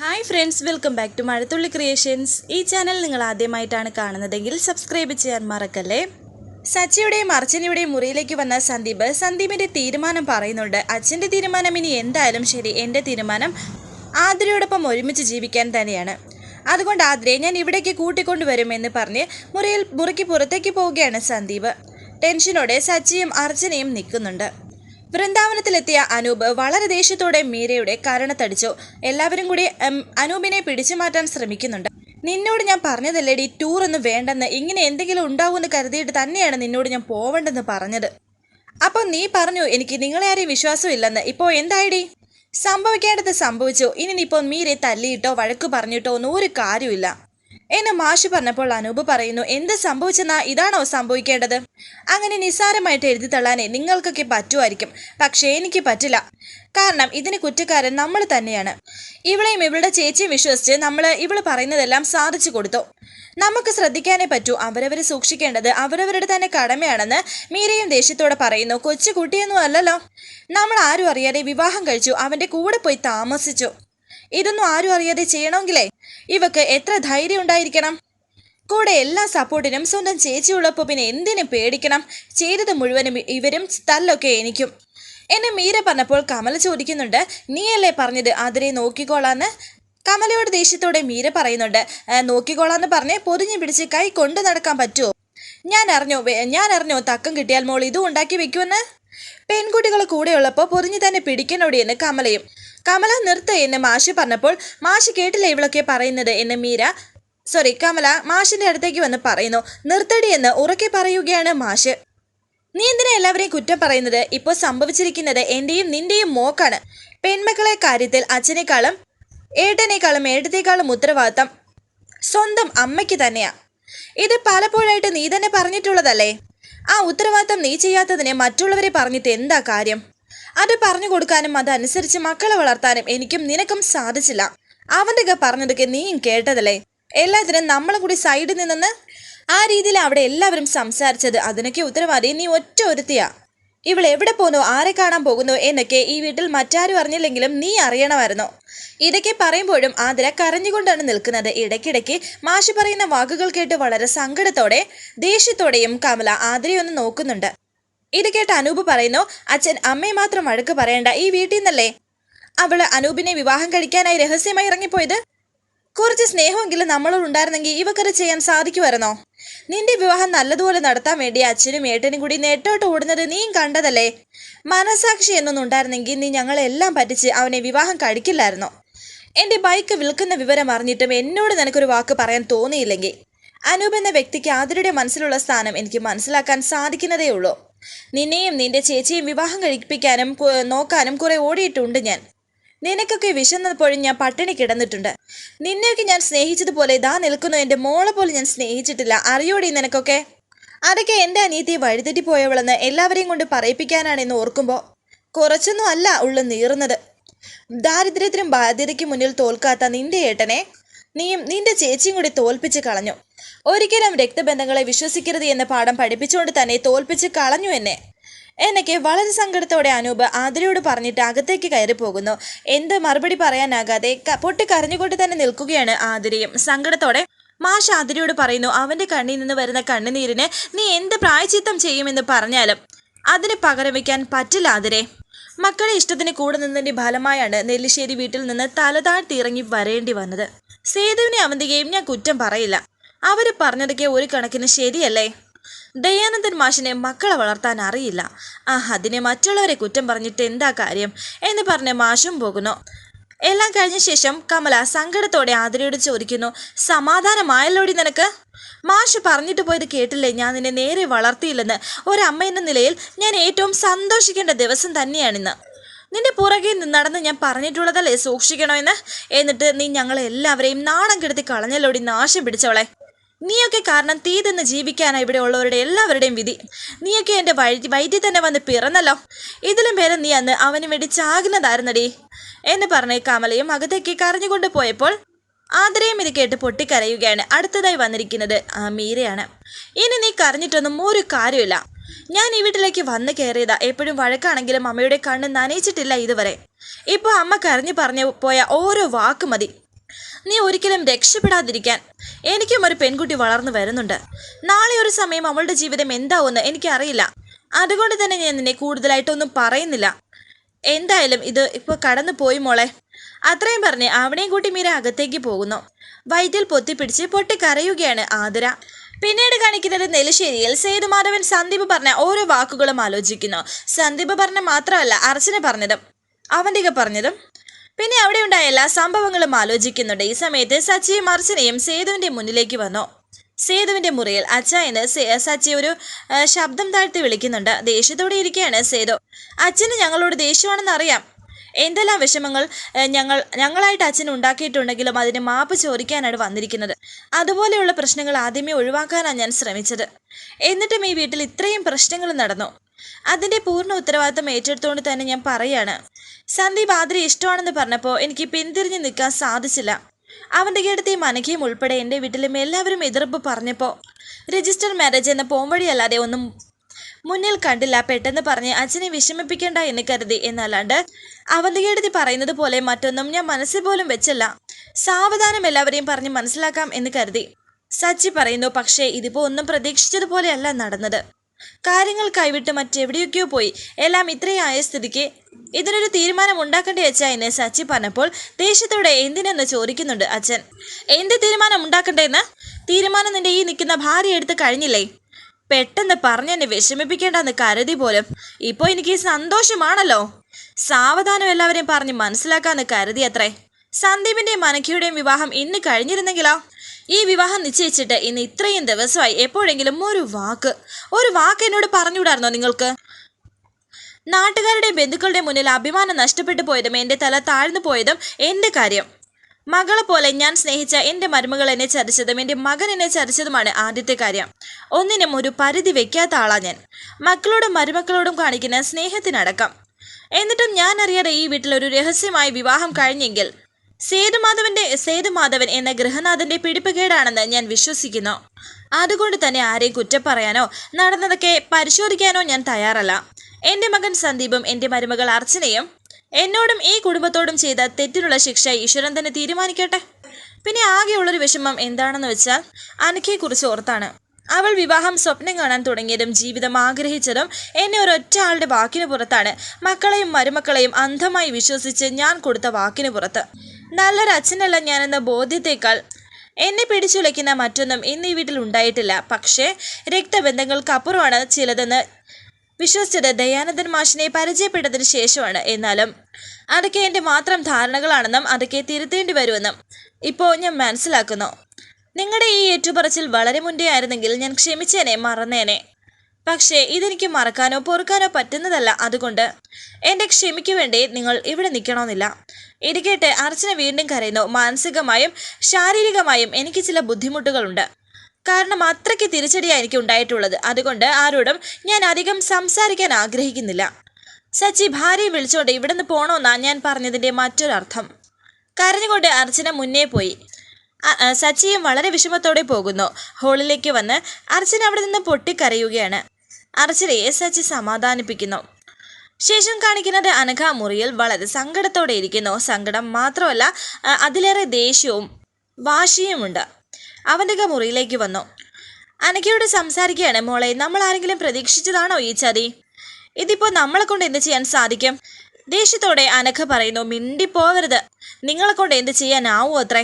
Hi friends welcome back to Mazhathulli creations ഈ channel നിങ്ങൾ ആദ്യമായിട്ടാണ് കാണുന്നതെങ്കിൽ സബ്സ്ക്രൈബ് ചെയ്യാൻ മറക്കല്ലേ? സച്ചിയുടെയും അർച്ചനയുടെയും മുറിയിലേക്ക് വന്ന സന്ദീപ് സന്ദീപിന്റെ തീരുമാനം പറയുന്നുണ്ട്. അച്ഛന്റെ തീരുമാനം ഇനി എന്തായാലും ശരി എന്റെ തീരുമാനം ആതിരയോടൊപ്പം ഒരുമിച്ച് ജീവിക്കാൻ തന്നെയാണ്. അതുകൊണ്ട് ആതിരയെ ഞാൻ ഇവിടേക്ക് കൂട്ടിക്കൊണ്ടുവരും എന്ന് പറഞ്ഞ് മുറിയിൽ മുറിക്ക് പുറത്തേക്ക് പോവുകയാണ് സന്ദീപ്. ടെൻഷനോടെ സച്ചിയും അർച്ചനയും നിൽക്കുന്നുണ്ട്. വൃന്ദാവനത്തിലെത്തിയ അനൂപ് വളരെ ദേഷ്യത്തോടെ മീരയുടെ കരണത്തടിച്ചു. എല്ലാവരും കൂടി അനൂപിനെ പിടിച്ചു മാറ്റാൻ ശ്രമിക്കുന്നുണ്ട്. നിന്നോട് ഞാൻ പറഞ്ഞതല്ലേടി ടൂർ ഒന്നും വേണ്ടെന്ന്. ഇങ്ങനെ എന്തെങ്കിലും ഉണ്ടാവുമെന്ന് കരുതിയിട്ട് തന്നെയാണ് നിന്നോട് ഞാൻ പോവണ്ടെന്ന് പറഞ്ഞത്. അപ്പോൾ നീ പറഞ്ഞു എനിക്ക് നിങ്ങളെ ആരെയും വിശ്വാസമില്ലെന്ന്. ഇപ്പോൾ എന്തായിടി? സംഭവിക്കേണ്ടത് സംഭവിച്ചു. ഇനി ഇപ്പോൾ മീരെ തല്ലിയിട്ടോ വഴക്ക് പറഞ്ഞിട്ടോ ഒന്നും ഒരു കാര്യമില്ല എന്ന് മാഷ് പറഞ്ഞപ്പോൾ അനൂപ് പറയുന്നു എന്ത് സംഭവിച്ചെന്നാ? ഇതാണോ സംഭവിക്കേണ്ടത്? അങ്ങനെ നിസ്സാരമായിട്ട് എഴുതി തള്ളാനേ നിങ്ങൾക്കൊക്കെ പറ്റുമായിരിക്കും പക്ഷേ എനിക്ക് പറ്റില്ല. കാരണം ഇതിന് കുറ്റക്കാരൻ നമ്മൾ തന്നെയാണ്. ഇവളെയും ഇവളുടെ ചേച്ചിയും വിശ്വസിച്ച് നമ്മൾ ഇവൾ പറയുന്നതെല്ലാം സാധിച്ചു കൊടുത്തു. നമുക്ക് ശ്രദ്ധിക്കാനേ പറ്റൂ അവരവരെ സൂക്ഷിക്കേണ്ടത് അവരവരുടെ തന്നെ കടമയാണെന്ന് മീരയും ദേഷ്യത്തോടെ പറയുന്നു കൊച്ചു കുട്ടിയൊന്നും അല്ലല്ലോ. നമ്മൾ ആരും അറിയാതെ വിവാഹം കഴിച്ചു അവന്റെ കൂടെ പോയി താമസിച്ചു. ഇതൊന്നും ആരും അറിയാതെ ചെയ്യണമെങ്കിലേ? ഇവക്ക് എത്ര ധൈര്യം ഉണ്ടായിരിക്കണം? കൂടെ എല്ലാ സപ്പോർട്ടിനും സ്വന്തം ചേച്ചിയുള്ളപ്പോൾ പിന്നെ എന്തിനും പേടിക്കണം? ചെയ്തത് മുഴുവനും ഇവരും തല്ലൊക്കെ എനിക്കും. എന്നെ മീര പറഞ്ഞപ്പോൾ കമല ചോദിക്കുന്നുണ്ട് നീയല്ലേ പറഞ്ഞത് അതിരെ നോക്കിക്കോളാന്ന്? കമലയോട് ദേഷ്യത്തോടെ മീര പറയുന്നുണ്ട് നോക്കിക്കോളാന്ന് പറഞ്ഞ് പൊതിഞ്ഞു പിടിച്ച് കൈ കൊണ്ടു നടക്കാൻ പറ്റുമോ ഞാൻ അറിഞ്ഞോ ഞാൻ അറിഞ്ഞോ തക്കം കിട്ടിയാൽ മോൾ ഇതും ഉണ്ടാക്കി വെക്കുമെന്ന്? പെൺകുട്ടികൾ കൂടെയുള്ളപ്പോൾ പൊതിഞ്ഞു തന്നെ പിടിക്കണോടിയെന്ന് കമലയും കമല നിർത്ത എന്ന് മാഷി പറഞ്ഞപ്പോൾ മാഷി കേട്ടില്ല ഇവളൊക്കെ പറയുന്നത്? എന്ന് മീര സോറി കമല മാഷിന്റെ അടുത്തേക്ക് വന്ന് പറയുന്നു. നിർത്തടി എന്ന് ഉറക്കെ പറയുകയാണ് മാഷ്. നീ എന്തിനാ എല്ലാവരെയും കുറ്റം പറയുന്നത്? ഇപ്പോൾ സംഭവിച്ചിരിക്കുന്നത് എന്റെയും നിന്റെയും മോക്കാണ്. പെൺമക്കളെ കാര്യത്തിൽ അച്ഛനേക്കാളും ഏട്ടനേക്കാളും ഏട്ടത്തേക്കാളും ഉത്തരവാദിത്തം സ്വന്തം അമ്മയ്ക്ക് തന്നെയാ. ഇത് പലപ്പോഴായിട്ട് നീ തന്നെ പറഞ്ഞിട്ടുള്ളതല്ലേ? ആ ഉത്തരവാദിത്തം നീ ചെയ്യാത്തതിനെ മറ്റുള്ളവരെ പറഞ്ഞിട്ട് എന്താ കാര്യം? അത് പറഞ്ഞു കൊടുക്കാനും അതനുസരിച്ച് മക്കളെ വളർത്താനും എനിക്കും നിനക്കും സാധിച്ചില്ല. അവന്റെയൊക്കെ പറഞ്ഞതൊക്കെ നീയും കേട്ടതല്ലേ? എല്ലാത്തിനും നമ്മളെ കൂടി സൈഡിൽ നിന്നെന്ന്? ആ രീതിയിൽ അവിടെ എല്ലാവരും സംസാരിച്ചത് അതിനൊക്കെ ഉത്തരവാദി നീ ഒറ്റ ഒരുത്തിയാ. ഇവൾ എവിടെ പോന്നോ ആരെ കാണാൻ പോകുന്നു എന്നൊക്കെ ഈ വീട്ടിൽ മറ്റാരും അറിഞ്ഞില്ലെങ്കിലും നീ അറിയണമായിരുന്നു. ഇതൊക്കെ പറയുമ്പോഴും ആതിര കരഞ്ഞുകൊണ്ടാണ് നിൽക്കുന്നത്. ഇടയ്ക്കിടയ്ക്ക് മാഷി പറയുന്ന വാക്കുകൾ കേട്ട് വളരെ സങ്കടത്തോടെ ദേഷ്യത്തോടെയും കമല ആതിരയൊന്ന് നോക്കുന്നുണ്ട്. ഇത് കേട്ട് അനൂപ് പറയുന്നു അച്ഛൻ അമ്മയെ മാത്രം വഴക്ക് പറയണ്ട ഈ വീട്ടിൽ നിന്നല്ലേ? അവൾ അനൂപിനെ വിവാഹം കഴിക്കാനായി രഹസ്യമായി ഇറങ്ങിപ്പോയത്? കുറച്ച് സ്നേഹമെങ്കിലും നമ്മളോട് ഉണ്ടായിരുന്നെങ്കിൽ ഇവക്കത് ചെയ്യാൻ സാധിക്കുമായിരുന്നോ? നിന്റെ വിവാഹം നല്ലതുപോലെ നടത്താൻ വേണ്ടി അച്ഛനും ഏട്ടനും കൂടി നെട്ടോട്ട് ഓടുന്നത് നീയും കണ്ടതല്ലേ? മനസാക്ഷി എന്നൊന്നും ഉണ്ടായിരുന്നെങ്കിൽ നീ ഞങ്ങളെല്ലാം പറ്റിച്ച് അവനെ വിവാഹം കഴിക്കില്ലായിരുന്നോ? എന്റെ ബൈക്ക് വിൽക്കുന്ന വിവരം അറിഞ്ഞിട്ടും എന്നോട് നിനക്കൊരു വാക്ക് പറയാൻ തോന്നിയില്ലെങ്കിൽ. അനൂപ് എന്ന വ്യക്തിക്ക് ആതിരയുടെ മനസ്സിലുള്ള സ്ഥാനം എനിക്ക് മനസ്സിലാക്കാൻ സാധിക്കുന്നതേ ഉള്ളൂ നിന്നെയും നിന്റെ ചേച്ചിയും വിവാഹം കഴിപ്പിക്കാനും നോക്കാനും കുറെ ഓടിയിട്ടുണ്ട് ഞാൻ. നിനക്കൊക്കെ വിശന്നപ്പോഴും ഞാൻ പട്ടിണി കിടന്നിട്ടുണ്ട്. നിന്നെയൊക്കെ ഞാൻ സ്നേഹിച്ചതുപോലെ ഇതാ നിൽക്കുന്നു. എന്റെ മോളെ പോലെ ഞാൻ സ്നേഹിച്ചിട്ടില്ല. അറിയോടി നിനക്കൊക്കെ? അതൊക്കെ എന്റെ അനിയത്തി വഴിതെറ്റി പോയവളെന്ന് എല്ലാവരെയും കൊണ്ട് പറയിപ്പിക്കാനാണെന്ന് ഓർക്കുമ്പോൾ കുറച്ചൊന്നും അല്ല ഉള്ളു നീറുന്നത്. ദാരിദ്ര്യത്തിനും ബാധ്യതയ്ക്കും മുന്നിൽ തോൽക്കാത്ത നിന്റെ ഏട്ടനെ നീയും നിന്റെ ചേച്ചിയും കൂടി തോൽപ്പിച്ച് കളഞ്ഞു. ഒരിക്കലും രക്തബന്ധങ്ങളെ വിശ്വസിക്കരുത് എന്ന പാഠം പഠിപ്പിച്ചുകൊണ്ട് തന്നെ തോൽപ്പിച്ച് കളഞ്ഞു എന്നെ. എന്നൊക്കെ വളരെ സങ്കടത്തോടെ അനൂപ് ആതിരയോട് പറഞ്ഞിട്ട് അകത്തേക്ക് കയറി പോകുന്നു. എന്ത് മറുപടി പറയാനാകാതെ പൊട്ടി കരഞ്ഞുകൊണ്ട് തന്നെ നിൽക്കുകയാണ് ആതിരയും. സങ്കടത്തോടെ മാഷ് ആതിരയോട് പറയുന്നു അവന്റെ കണ്ണിൽ നിന്ന് വരുന്ന കണ്ണുനീരിന് നീ എന്ത് പ്രായച്ചിത്തം ചെയ്യുമെന്ന് പറഞ്ഞാലും അതിന് പകരം വയ്ക്കാൻ പറ്റില്ല ആതിരെ. മക്കളെ ഇഷ്ടത്തിന് കൂടെ നിന്നതിന്റെ ഫലമായാണ് നെല്ലിശ്ശേരി വീട്ടിൽ നിന്ന് തലതാഴ്ത്തിറങ്ങി വരേണ്ടി വന്നത്. സേതുവിനെ അവന്തികയും ഞാൻ കുറ്റം പറയില്ല. അവർ പറഞ്ഞതൊക്കെ ഒരു കണക്കിന് ശരിയല്ലേ? ദയാനന്ദൻ മാഷിനെ മക്കളെ വളർത്താൻ അറിയില്ല. ആ അതിനെ മറ്റുള്ളവരെ കുറ്റം പറഞ്ഞിട്ട് എന്താ കാര്യം എന്ന് പറഞ്ഞ് മാഷും പോകുന്നു. എല്ലാം കഴിഞ്ഞ ശേഷം കമല സങ്കടത്തോടെ ആതിരയോട് ചോദിക്കുന്നു സമാധാനമായല്ലോടി നിനക്ക്? മാഷ് പറഞ്ഞിട്ട് പോയത് കേട്ടില്ലേ ഞാൻ നിന്നെ നേരെ വളർത്തിയില്ലെന്ന്. ഒരമ്മ എന്ന നിലയിൽ ഞാൻ ഏറ്റവും സന്തോഷിക്കേണ്ട ദിവസം തന്നെയാണിന്ന്. നിന്റെ പുറകെ നടന്ന് ഞാൻ പറഞ്ഞിട്ടുള്ളതല്ലേ സൂക്ഷിക്കണോ എന്ന്? എന്നിട്ട് നീ ഞങ്ങളെ എല്ലാവരെയും നാണം കെടുത്തി കളഞ്ഞല്ലോടി നാശം പിടിച്ചവളെ. നീയൊക്കെ കാരണം തീ തിന്ന് ജീവിക്കാനാണ് ഇവിടെ ഉള്ളവരുടെ എല്ലാവരുടെയും വിധി. നീയൊക്കെ എന്റെ വഴി വൈദ്യ തന്നെ വന്ന് പിറന്നല്ലോ. ഇതിലും പേരെ നീ അന്ന് അവന് വേണ്ടി ചാകുന്നതായിരുന്നടി. എന്ന് പറഞ്ഞ് കമലയും അകത്തേക്ക് കരഞ്ഞുകൊണ്ട് പോയപ്പോൾ ആദരയും ഇത് കേട്ട് പൊട്ടിക്കരയുകയാണ്. അടുത്തതായി വന്നിരിക്കുന്നത് മീരയാണ് ഇനി നീ കരഞ്ഞിട്ടൊന്നും ഒരു കാര്യമില്ല ഞാൻ ഈ വീട്ടിലേക്ക് വന്ന് കയറിയതാ. എപ്പോഴും വഴക്കാണെങ്കിലും അമ്മയുടെ കണ്ണ് നനയിച്ചിട്ടില്ല ഇതുവരെ. ഇപ്പോൾ അമ്മ കരഞ്ഞു പറഞ്ഞു പോയ ഓരോ വാക്ക് മതി. നീ ഒരിക്കലും രക്ഷപ്പെടാതിരിക്കാൻ എനിക്കും ഒരു പെൺകുട്ടി വളർന്നു വരുന്നുണ്ട്. നാളെ ഒരു സമയം അവളുടെ ജീവിതം എന്താവുമെന്ന് എനിക്കറിയില്ല. അതുകൊണ്ട് തന്നെ ഞാൻ നിന്നെ കൂടുതലായിട്ടൊന്നും പറയുന്നില്ല. എന്തായാലും ഇത് ഇപ്പോൾ കടന്നു പോയി മോളെ. അത്രയും പറഞ്ഞ് അവനെയും കൂട്ടി മീര അകത്തേക്ക് പോകുന്നു. വൈദ്യൽ പൊത്തിപ്പിടിച്ച് പൊട്ടിക്കരയുകയാണ് ആതിര. പിന്നീട് കാണിക്കുന്നത് നെല്ലിശ്ശേരിയിൽ സേതുമാധവൻ സന്ദീപ് പറഞ്ഞ ഓരോ വാക്കുകളും ആലോചിക്കുന്നു. സന്ദീപ് പറഞ്ഞ മാത്രമല്ല അർച്ചന പറഞ്ഞതും. അവന്തിക പറഞ്ഞതും. പിന്നെ അവിടെ ഉണ്ടായ എല്ലാ സംഭവങ്ങളും ആലോചിക്കുന്നുണ്ട്. ഈ സമയത്ത് സച്ചിയും അർച്ചനയും സേതുവിന്റെ മുന്നിലേക്ക് വന്നു. സേതുവിന്റെ മുറിയിൽ അച്ഛ എന്ന് സച്ചി ഒരു ശബ്ദം താഴ്ത്തി വിളിക്കുന്നുണ്ട്. ദേഷ്യത്തോടെ ഇരിക്കുകയാണ് സേതു. അച്ഛന് ഞങ്ങളോട് ദേഷ്യമാണെന്ന് അറിയാം. എന്തെല്ലാം വിഷമങ്ങൾ ഞങ്ങൾ ഞങ്ങളായിട്ട് അച്ഛൻ ഉണ്ടാക്കിയിട്ടുണ്ടെങ്കിലും അതിന് മാപ്പ് ചോദിക്കാനാണ് വന്നിരിക്കുന്നത്. അതുപോലെയുള്ള പ്രശ്നങ്ങൾ ആദ്യമേ ഒഴിവാക്കാനാണ് ഞാൻ ശ്രമിച്ചത്. എന്നിട്ടും ഈ വീട്ടിൽ ഇത്രയും പ്രശ്നങ്ങൾ നടന്നു. അതിന്റെ പൂർണ ഉത്തരവാദിത്തം ഏറ്റെടുത്തുകൊണ്ട് തന്നെ ഞാൻ പറയാണ്. സന്ദീപ് ആതിരെ ഇഷ്ടമാണെന്ന് പറഞ്ഞപ്പോൾ എനിക്ക് പിന്തിരിഞ്ഞ് നിൽക്കാൻ സാധിച്ചില്ല. അവന്റെ കേടത്തെ മനക്കയും ഉൾപ്പെടെ എന്റെ വീട്ടിലും എല്ലാവരും എതിർപ്പ് പറഞ്ഞപ്പോൾ രജിസ്റ്റർ മാരേജ് എന്ന പോംവഴിയല്ലാതെ ഒന്നും മുന്നിൽ കണ്ടില്ല പെട്ടെന്ന് പറഞ്ഞ് അച്ഛനെ വിഷമിപ്പിക്കേണ്ട എന്ന് കരുതി എന്നല്ലാണ്ട് അവന്തികേടതി പറയുന്നത് പോലെ മറ്റൊന്നും ഞാൻ മനസ്സിൽ പോലും വെച്ചല്ല. സാവധാനം എല്ലാവരെയും പറഞ്ഞ് മനസ്സിലാക്കാം എന്ന് കരുതി. സച്ചി പറയുന്നു പക്ഷേ ഇതിപ്പോൾ ഒന്നും പ്രതീക്ഷിച്ചതുപോലെയല്ല നടന്നത്. കാര്യങ്ങൾ കൈവിട്ട് മറ്റെവിടെയൊക്കെയോ പോയി. എല്ലാം ഇത്രയായ സ്ഥിതിക്ക് ഇതിനൊരു തീരുമാനം ഉണ്ടാക്കേണ്ടി വെച്ചാ എന്ന് സച്ചി പറഞ്ഞപ്പോൾ ദേഷ്യത്തോടെ എന്തിനെന്ന് ചോദിക്കുന്നുണ്ട് അച്ഛൻ. എന്ത് തീരുമാനം ഉണ്ടാക്കണ്ടേന്ന്? തീരുമാനം നിന്റെ ഈ നിൽക്കുന്ന ഭാര്യ എടുത്ത് കഴിഞ്ഞില്ലേ? പെട്ടെന്ന് പറഞ്ഞെന്നെ വിഷമിപ്പിക്കേണ്ടെന്ന് കരുതി പോലും. ഇപ്പോൾ എനിക്ക് സന്തോഷമാണല്ലോ. സാവധാനം എല്ലാവരെയും പറഞ്ഞ് മനസ്സിലാക്കാന്ന് കരുതി അത്രേ സന്ദീപിന്റെയും മനഖിയുടെയും വിവാഹം ഇന്ന് കഴിഞ്ഞിരുന്നെങ്കിലോ? ഈ വിവാഹം നിശ്ചയിച്ചിട്ട് ഇന്ന് ഇത്രയും ദിവസമായി എപ്പോഴെങ്കിലും ഒരു വാക്ക് ഒരു വാക്ക് എന്നോട് പറഞ്ഞുവിടായിരുന്നോ നിങ്ങൾക്ക്? നാട്ടുകാരുടെയും ബന്ധുക്കളുടെ മുന്നിൽ അഭിമാനം നഷ്ടപ്പെട്ടു പോയതും എന്റെ തല താഴ്ന്നു പോയതും എന്റെ കാര്യം. മകളെ പോലെ ഞാൻ സ്നേഹിച്ച എന്റെ മരുമകൾ എന്നെ ചതിച്ചതും എന്റെ മകൻ എന്നെ ചതിച്ചതുമാണ് ആദ്യത്തെ കാര്യം. ഒന്നിനും ഒരു പരിധി വെക്കാത്ത ആളാ ഞാൻ. മക്കളോടും മരുമക്കളോടും കാണിക്കുന്ന സ്നേഹത്തിനടക്കം. എന്നിട്ടും ഞാൻ അറിയാതെ ഈ വീട്ടിൽ ഒരു രഹസ്യമായ വിവാഹം കഴിഞ്ഞെങ്കിൽ സേതുമാധവന്റെ സേതുമാധവൻ എന്ന ഗൃഹനാഥന്റെ പിടിപ്പുകേടാണെന്ന് ഞാൻ വിശ്വസിക്കുന്നു. അതുകൊണ്ട് തന്നെ ആരെയും കുറ്റം പറയാനോ നടന്നതൊക്കെ പരിശോധിക്കാനോ ഞാൻ തയ്യാറല്ല. എന്റെ മകൻ സന്ദീപും എന്റെ മരുമകൾ അർച്ചനയും എന്നോടും ഈ കുടുംബത്തോടും ചെയ്ത തെറ്റിനുള്ള ശിക്ഷ ഈശ്വരൻ തന്നെ തീരുമാനിക്കട്ടെ? പിന്നെ ആകെയുള്ളൊരു വിഷമം എന്താണെന്ന് വെച്ചാൽ അനക്കയെക്കുറിച്ച് ഓർത്താണ്. അവൾ വിവാഹം സ്വപ്നം കാണാൻ തുടങ്ങിയതും ജീവിതം ആഗ്രഹിച്ചതും എന്നെ ഒരൊറ്റ ആളുടെ വാക്കിന് പുറത്താണ് മക്കളെയും മരുമക്കളെയും അന്ധമായി വിശ്വസിച്ച് ഞാൻ കൊടുത്ത വാക്കിന് പുറത്ത്. നല്ലൊരു അച്ഛനല്ല ഞാനെന്ന ബോധ്യത്തേക്കാൾ എന്നെ പിടിച്ചുലയ്ക്കുന്ന മറ്റൊന്നും ഇന്ന് ഈ വീട്ടിൽ ഉണ്ടായിട്ടില്ല. പക്ഷേ രക്തബന്ധങ്ങൾക്കപ്പുറമാണ് ചിലതെന്ന് വിശ്വസിച്ചത് ദയാനന്ദൻ മാഷിനെ പരിചയപ്പെട്ടതിന് ശേഷമാണ്. എന്നാലും അതൊക്കെ എന്റെ മാത്രം ധാരണകളാണെന്നും അതൊക്കെ തിരുത്തേണ്ടി വരുമെന്നും ഇപ്പോൾ ഞാൻ മനസ്സിലാക്കുന്നു. നിങ്ങളുടെ ഈ ഏറ്റുപറച്ചിൽ വളരെ മുന്നേ ആയിരുന്നെങ്കിൽ ഞാൻ ക്ഷമിച്ചേനെ മറന്നേനെ. പക്ഷേ ഇതെനിക്ക് മറക്കാനോ പൊറുക്കാനോ പറ്റുന്നതല്ല അതുകൊണ്ട് എന്റെ ക്ഷമയ്ക്ക് വേണ്ടി നിങ്ങൾ ഇവിടെ നിൽക്കണമെന്നില്ല. ഇരിക്കട്ടെ അർച്ചന വീണ്ടും കരയുന്നു. മാനസികമായും ശാരീരികമായും എനിക്ക് ചില ബുദ്ധിമുട്ടുകളുണ്ട്. കാരണം അത്രയ്ക്ക് തിരിച്ചടിയാണ് എനിക്ക് ഉണ്ടായിട്ടുള്ളത്. അതുകൊണ്ട് ആരോടും ഞാൻ അധികം സംസാരിക്കാൻ ആഗ്രഹിക്കുന്നില്ല. സച്ചി ഭാര്യയെ വിളിച്ചോണ്ട് ഇവിടുന്ന് പോണോന്നാ ഞാൻ പറഞ്ഞതിന്റെ മറ്റൊരർത്ഥം. കരഞ്ഞുകൊണ്ട് അർച്ചന മുന്നേ പോയി. സച്ചിയും വളരെ വിഷമത്തോടെ പോകുന്നു. ഹോളിലേക്ക് വന്ന് അർച്ചന അവിടെ നിന്ന് പൊട്ടിക്കരയുകയാണ്. അർച്ചനയെ സച്ചി സമാധാനിപ്പിക്കുന്നു. ശേഷം കാണിക്കുന്നത് അനഘ മുറിയിൽ വളരെ സങ്കടത്തോടെ ഇരിക്കുന്നു. സങ്കടം മാത്രമല്ല അതിലേറെ ദേഷ്യവും വാശിയുമുണ്ട്. അവന്റെ മുറിയിലേക്ക് വന്നു. അനഘയോട് സംസാരിക്കുകയാണ് മോളെ നമ്മൾ ആരെങ്കിലും പ്രതീക്ഷിച്ചതാണോ ഈ ചതി? ഇതിപ്പോ നമ്മളെ കൊണ്ട് എന്ത് ചെയ്യാൻ സാധിക്കും? ദേഷ്യത്തോടെ അനഘ പറയുന്നു മിണ്ടിപ്പോവരുത്. നിങ്ങളെ കൊണ്ട് എന്ത് ചെയ്യാനാവൂ അത്രേ?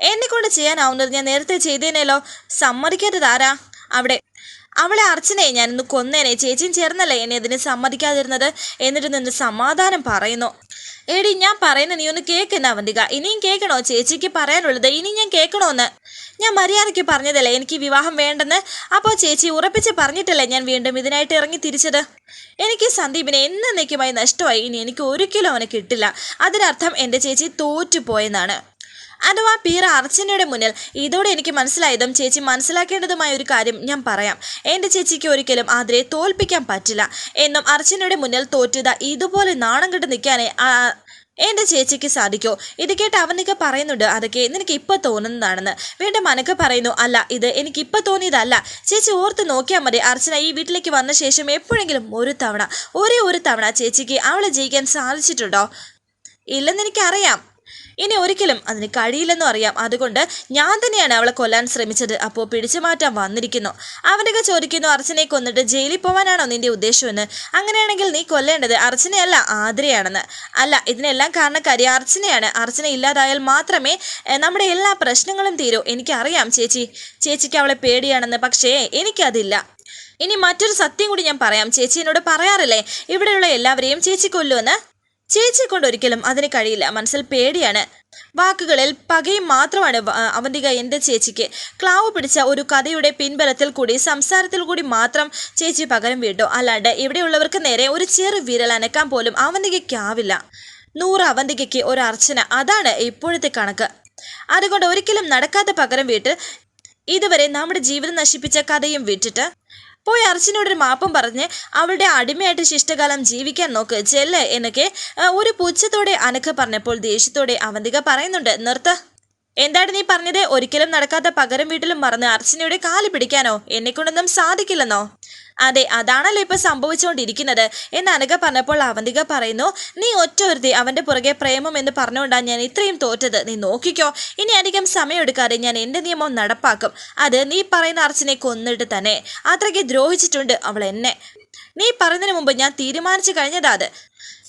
എന്നെ കൊണ്ട് ചെയ്യാനാവുന്നത് ഞാൻ നേരത്തെ ചെയ്തേനല്ലോ സമ്മതിക്കാത്തത് ആരാ? അവിടെ. അവളെ അർച്ചനയെ ഞാനിന്ന് കൊന്നേനെ. ചേച്ചിയും ചേർന്നല്ലേ എന്നെ ഇതിന് സമ്മതിക്കാതിരുന്നത്? എന്നിട്ട് നിന്ന് സമാധാനം പറയുന്നു. എടി ഞാൻ പറയുന്ന നീ ഒന്ന് കേൾക്കുന്ന അവന്തിക. ഇനിയും കേൾക്കണോ? ചേച്ചിക്ക് പറയാനുള്ളത് ഇനി ഞാൻ കേൾക്കണോന്ന്? ഞാൻ മര്യാദയ്ക്ക് പറഞ്ഞതല്ലേ എനിക്ക് വിവാഹം വേണ്ടെന്ന്? അപ്പോൾ ചേച്ചി ഉറപ്പിച്ച് പറഞ്ഞിട്ടല്ലേ ഞാൻ വീണ്ടും ഇതിനായിട്ട് ഇറങ്ങി തിരിച്ചത്? എനിക്ക് സന്ദീപിനെ എന്നേക്കുമായി നഷ്ടമായി. ഇനി എനിക്ക് ഒരിക്കലും അവനെ കിട്ടില്ല. അതിനർത്ഥം എന്റെ ചേച്ചി തോറ്റുപോയെന്നാണ്. അഥവാ പീറ അർച്ചനയുടെ മുന്നിൽ. ഇതോടെ എനിക്ക് മനസ്സിലായതും ചേച്ചി മനസ്സിലാക്കേണ്ടതുമായ ഒരു കാര്യം ഞാൻ പറയാം. എന്റെ ചേച്ചിക്ക് ഒരിക്കലും ആതിരെ തോൽപ്പിക്കാൻ പറ്റില്ല. എന്നും അർച്ചനയുടെ മുന്നിൽ തോറ്റത ഇതുപോലെ നാണം കെട്ട് നിൽക്കാനേ എന്റെ ചേച്ചിക്ക് സാധിക്കോ. ഇത് കേട്ട് അവനൊക്കെ പറയുന്നുണ്ട് അതൊക്കെ നിനക്ക് ഇപ്പൊ തോന്നുന്നതാണെന്ന്. വീണ്ടും മനക്ക് പറയുന്നു അല്ല ഇത് എനിക്ക് ഇപ്പൊ തോന്നിയതല്ല. ചേച്ചി ഓർത്ത് നോക്കിയാൽ മതി. അർച്ചന ഈ വീട്ടിലേക്ക് വന്ന ശേഷം എപ്പോഴെങ്കിലും ഒരു തവണ ഒരേ ഒരു തവണ ചേച്ചിക്ക് അവളെ ജയിക്കാൻ സാധിച്ചിട്ടുണ്ടോ? ഇല്ലെന്ന് എനിക്കറിയാം. ഇനി ഒരിക്കലും അതിന് കഴിയില്ലെന്നും അറിയാം. അതുകൊണ്ട് ഞാൻ തന്നെയാണ് അവളെ കൊല്ലാൻ ശ്രമിച്ചത്. അപ്പോൾ പിടിച്ചു മാറ്റാൻ വന്നിരിക്കുന്നു. അവനൊക്കെ ചോദിക്കുന്നു അർച്ചനയെ കൊന്നിട്ട് ജയിലിൽ പോകാനാണോ നിന്റെ ഉദ്ദേശമെന്ന്? അങ്ങനെയാണെങ്കിൽ നീ കൊല്ലേണ്ടത് അർച്ചനയല്ല ആതിരയാണെന്ന്. അല്ല ഇതിനെല്ലാം കാരണക്കാരി അർച്ചനയാണ്. അർച്ചന ഇല്ലാതായാൽ മാത്രമേ നമ്മുടെ എല്ലാ പ്രശ്നങ്ങളും തീരൂ. എനിക്കറിയാം ചേച്ചി. ചേച്ചിക്ക് അവളെ പേടിയാണെന്ന്. പക്ഷേ എനിക്കതില്ല. ഇനി മറ്റൊരു സത്യം കൂടി ഞാൻ പറയാം. ചേച്ചി എന്നോട് പറയാറില്ലേ? ഇവിടെയുള്ള എല്ലാവരെയും ചേച്ചി കൊല്ലുമെന്ന് ചേച്ചിയെ കൊണ്ട് ഒരിക്കലും അതിന് കഴിയില്ല. മനസ്സിൽ പേടിയാണ്. വാക്കുകളിൽ പകയും മാത്രമാണ് അവന്തിക എന്റെ ചേച്ചിക്ക്. ക്ലാവ് പിടിച്ച ഒരു കഥയുടെ പിൻബലത്തിൽ കൂടി സംസാരത്തിൽ കൂടി മാത്രം ചേച്ചി പകരം വീട്ടു അല്ലാണ്ട് ഇവിടെയുള്ളവർക്ക് നേരെ ഒരു ചെറു വിരൽ അനക്കാൻ പോലും അവന്തികയ്ക്കാവില്ല നൂറ് അവന്തികയ്ക്ക് ഒരു അർച്ചന. അതാണ് ഇപ്പോഴത്തെ കണക്ക്. അതുകൊണ്ട് ഒരിക്കലും നടക്കാത്ത പകരം വീട്ട് ഇതുവരെ നമ്മുടെ ജീവിതം നശിപ്പിച്ച കഥയും വിട്ടിട്ട് പോയി അർച്ചനോടൊരു മാപ്പം പറഞ്ഞ് അവളുടെ അടിമയായിട്ട് ശിഷ്ടകാലം ജീവിക്കാൻ നോക്ക് ചെല്ല് എന്നൊക്കെ ഒരു പുച്ഛത്തോടെ അനക്ക് പറഞ്ഞപ്പോൾ ദേഷ്യത്തോടെ അവന്തിക പറയുന്നുണ്ട് നിർത്ത. എന്താണ് നീ പറഞ്ഞത്? ഒരിക്കലും നടക്കാത്ത പകരം വീട്ടിലും മറന്ന് അർച്ചനയുടെ കാൽ പിടിക്കാനോ? എന്നെ കൊണ്ടൊന്നും സാധിക്കില്ലെന്നോ? അതെ അതാണല്ലോ ഇപ്പൊ സംഭവിച്ചുകൊണ്ടിരിക്കുന്നത്. എന്ന് അനക പറഞ്ഞപ്പോൾ അവന്തിക പറയുന്നു നീ ഒറ്റ ഒരുത്തി അവന്റെ പുറകെ പ്രേമം എന്ന് പറഞ്ഞുകൊണ്ടാണ് ഞാൻ ഇത്രയും തോറ്റത്. നീ നോക്കിക്കോ ഇനി അധികം സമയമെടുക്കാതെ ഞാൻ എന്റെ നിയമം നടപ്പാക്കും. അത് നീ പറയുന്ന അർച്ചനെ കൊന്നിട്ട് തന്നെ. അത്രയ്ക്ക് ദ്രോഹിച്ചിട്ടുണ്ട് അവൾ എന്നെ. നീ പറയുന്നതിന് മുമ്പ് ഞാൻ തീരുമാനിച്ചു കഴിഞ്ഞതാ അത്.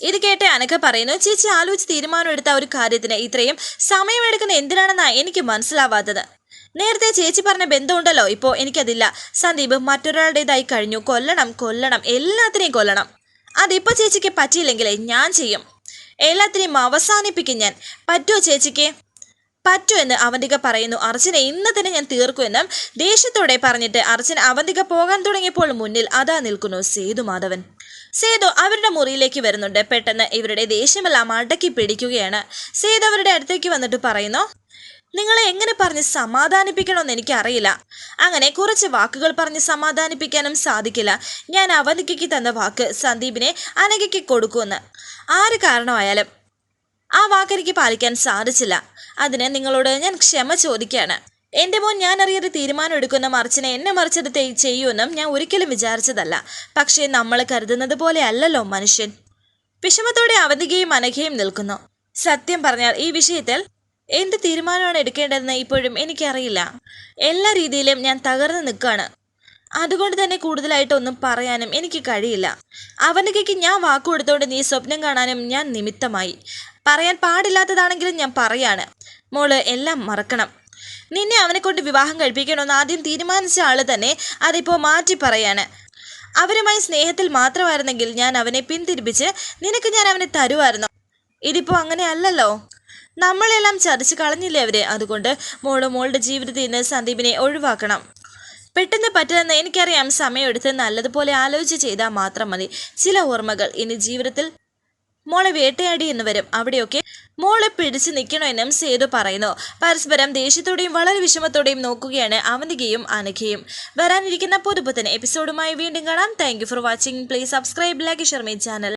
ഇത് കേട്ട് അനക്ക പറയുന്നു ചേച്ചി ആലോചിച്ച് തീരുമാനം എടുത്ത ഒരു കാര്യത്തിന് ഇത്രയും സമയമെടുക്കുന്ന എന്തിനാണെന്നാണ് എനിക്ക് മനസ്സിലാവാത്തത്. നേരത്തെ ചേച്ചി പറഞ്ഞ ബന്ധമുണ്ടല്ലോ ഇപ്പോൾ എനിക്കതില്ല. സന്ദീപ് മറ്റൊരാളുടേതായി കഴിഞ്ഞു. കൊല്ലണം കൊല്ലണം എല്ലാത്തിനെയും കൊല്ലണം. അതിപ്പോൾ ചേച്ചിക്ക് പറ്റിയില്ലെങ്കിലേ ഞാൻ ചെയ്യും. എല്ലാത്തിനെയും അവസാനിപ്പിക്കും ഞാൻ. പറ്റുമോ ചേച്ചിക്ക്? പറ്റുമെന്ന് അവന്തിക പറയുന്നു. അർച്ചന ഇന്ന് തന്നെ ഞാൻ തീർക്കുമെന്നും ദേഷ്യത്തോടെ പറഞ്ഞിട്ട് അർച്ചന അവന്തിക പോകാൻ തുടങ്ങിയപ്പോൾ മുന്നിൽ അതാ നിൽക്കുന്നു സേതു മാധവൻ. സേതു അവരുടെ മുറിയിലേക്ക് വരുന്നുണ്ട്. പെട്ടെന്ന് ഇവരുടെ ദേഷ്യമെല്ലാം അടക്കി പിടിക്കുകയാണ്. സേതു അവരുടെ അടുത്തേക്ക് വന്നിട്ട് പറയുന്നു നിങ്ങളെ എങ്ങനെ പറഞ്ഞ് സമാധാനിപ്പിക്കണമെന്ന് എനിക്കറിയില്ല. അങ്ങനെ കുറച്ച് വാക്കുകൾ പറഞ്ഞ് സമാധാനിപ്പിക്കാനും സാധിക്കില്ല. ഞാൻ അവനികയ്ക്ക് തന്ന വാക്ക് സന്ദീപിനെ അനഘയ്ക്ക് കൊടുക്കുമെന്ന്. ആര് കാരണമായാലും ആ വാക്കെനിക്ക് പാലിക്കാൻ സാധിച്ചില്ല. അതിന് നിങ്ങളോട് ഞാൻ ക്ഷമ ചോദിക്കുകയാണ്. എന്റെ മോൻ ഞാൻ അറിയാതെ തീരുമാനം എടുക്കുന്ന മറിച്ചിനെ എന്നെ മറിച്ചത് ചെയ്യുമെന്നും ഞാൻ ഒരിക്കലും വിചാരിച്ചതല്ല. പക്ഷേ നമ്മൾ കരുതുന്നത് പോലെ അല്ലല്ലോ മനുഷ്യൻ. വിഷമത്തോടെ അവധികയും അനഘയും നിൽക്കുന്നു. സത്യം പറഞ്ഞാൽ ഈ വിഷയത്തിൽ എന്ത് തീരുമാനമാണ് എടുക്കേണ്ടതെന്ന് ഇപ്പോഴും എനിക്കറിയില്ല. എല്ലാ രീതിയിലും ഞാൻ തകർന്നു നിൽക്കുകയാണ് അതുകൊണ്ട് തന്നെ കൂടുതലായിട്ടൊന്നും പറയാനും എനിക്ക് കഴിയില്ല. അവനികയ്ക്ക് ഞാൻ വാക്കു കൊടുത്തോണ്ട് നീ സ്വപ്നം കാണാനും ഞാൻ നിമിത്തമായി. പറയാൻ പാടില്ലാത്തതാണെങ്കിലും ഞാൻ പറയാണ്. മോൾ എല്ലാം മറക്കണം. നിന്നെ അവനെ കൊണ്ട് വിവാഹം കഴിപ്പിക്കണമെന്ന് ആദ്യം തീരുമാനിച്ച ആൾ തന്നെ അതിപ്പോൾ മാറ്റി പറയാണ്. അവരുമായി സ്നേഹത്തിൽ മാത്രമായിരുന്നെങ്കിൽ ഞാൻ അവനെ പിന്തിരിപ്പിച്ച് നിനക്ക് ഞാൻ അവനെ തരുമായിരുന്നു. ഇതിപ്പോൾ അങ്ങനെ അല്ലല്ലോ. നമ്മളെല്ലാം ചതിച്ച് കളഞ്ഞില്ലേ അവരെ? അതുകൊണ്ട് മോൾ മോളുടെ ജീവിതത്തിൽ നിന്ന് സന്ദീപിനെ ഒഴിവാക്കണം. പെട്ടെന്ന് പറ്റുമെന്ന് എനിക്കറിയാം. സമയമെടുത്ത് നല്ലതുപോലെ ആലോചിച്ച് ചെയ്താൽ മാത്രം മതി. ചില ഓർമ്മകൾ ഇനി ജീവിതത്തിൽ മോളെ വേട്ടയാടി എന്ന് വരും. അവിടെയൊക്കെ മോളെ പിടിച്ചു നിൽക്കണമെന്നും സേതു പറയുന്നു. പരസ്പരം ദേഷ്യത്തോടെയും വളരെ വിഷമത്തോടെയും നോക്കുകയാണ് അവന്തികയും അനഘയും. വരാനിരിക്കുന്ന പുതുപുത്തൻ എപ്പിസോഡുമായി വീണ്ടും കാണാം. Thank for watching please subscribe like Sharmi channel